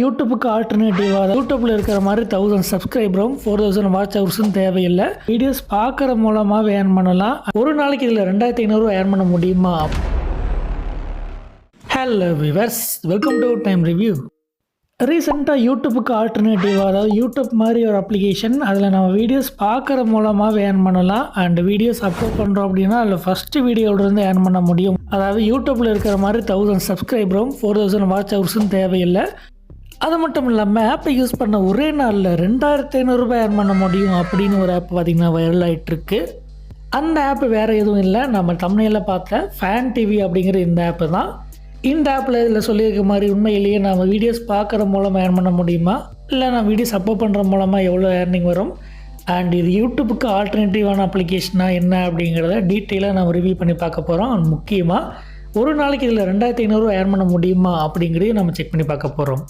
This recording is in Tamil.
யூடியூப்புக்கு ஆல்டர்னேட்டிவாக யூடியூப்பில் இருக்கிற மாதிரி தௌசண்ட் சப்ஸ்கிரைபரும் ஃபோர் தௌசண்ட் வாட்ச் ஹவர்ஸும் தேவையில்லை. வீடியோஸ் பார்க்குற மூலமாக ஏர்ன் பண்ணலாம். ஒரு நாளைக்கு இதில் ரெண்டாயிரத்தி ஐநூறுரூவா ஏர்ன் பண்ண முடியுமா? Hello viewers welcome to time review ரீசெண்டாக யூடியூப்புக்கு ஆல்டர்னேட்டிவ் அதாவது யூடியூப் மாதிரி ஒரு அப்ளிகேஷன் அதில் நம்ம வீடியோஸ் பார்க்குற மூலமாக ஏர்ன் பண்ணலாம். அண்ட் வீடியோஸ் அப்லோட் பண்ணுறோம் அப்படின்னா அதில் ஃபஸ்ட்டு வீடியோவிலேருந்து ஏர்ன் பண்ண முடியும். அதாவது யூடியூப்பில் இருக்கிற மாதிரி தௌசண்ட் சப்ஸ்கிரைபரும் ஃபோர் தௌசண்ட் வாட்ச் ஹவர்ஸும் தேவையில்லை. அது மட்டும் இல்லாமல் ஆப்பை யூஸ் பண்ண ஒரே நாளில் ரெண்டாயிரத்தி ஐநூறுரூபா ஏர்ன் பண்ண முடியும் அப்படின்னு ஒரு ஆப் பார்த்திங்கன்னா வைரல் ஆகிட்டுருக்கு அந்த ஆப் வேறு எதுவும் இல்லை. நம்ம தமிழில் பார்த்த ஃபேன் டிவி அப்படிங்கிற இந்த ஆப்பு தான். இந்த ஆப்பில் இதில் சொல்லியிருக்க மாதிரி உண்மையிலேயே நம்ம வீடியோஸ் பார்க்குற மூலமாக ஏர்ன் பண்ண முடியுமா? இல்லை நான் வீடியோஸ் அப்லோட் பண்ணுற மூலமாக எவ்வளோ ஏர்னிங் வரும்? அண்ட் இது யூடியூப்புக்கு ஆல்டர்னேட்டிவான அப்ளிகேஷனாக என்ன அப்படிங்கிறத டீட்டெயிலாக நம்ம ரிவ்யூ பண்ணி பார்க்க போகிறோம் அண்ட் முக்கியமாக ஒரு நாளைக்கு இதில் ரெண்டாயிரத்தி ஐநூறுரூவா ஏர்ன் பண்ண முடியுமா அப்படிங்கிறதையும் நம்ம செக் பண்ணி பார்க்க போகிறோம்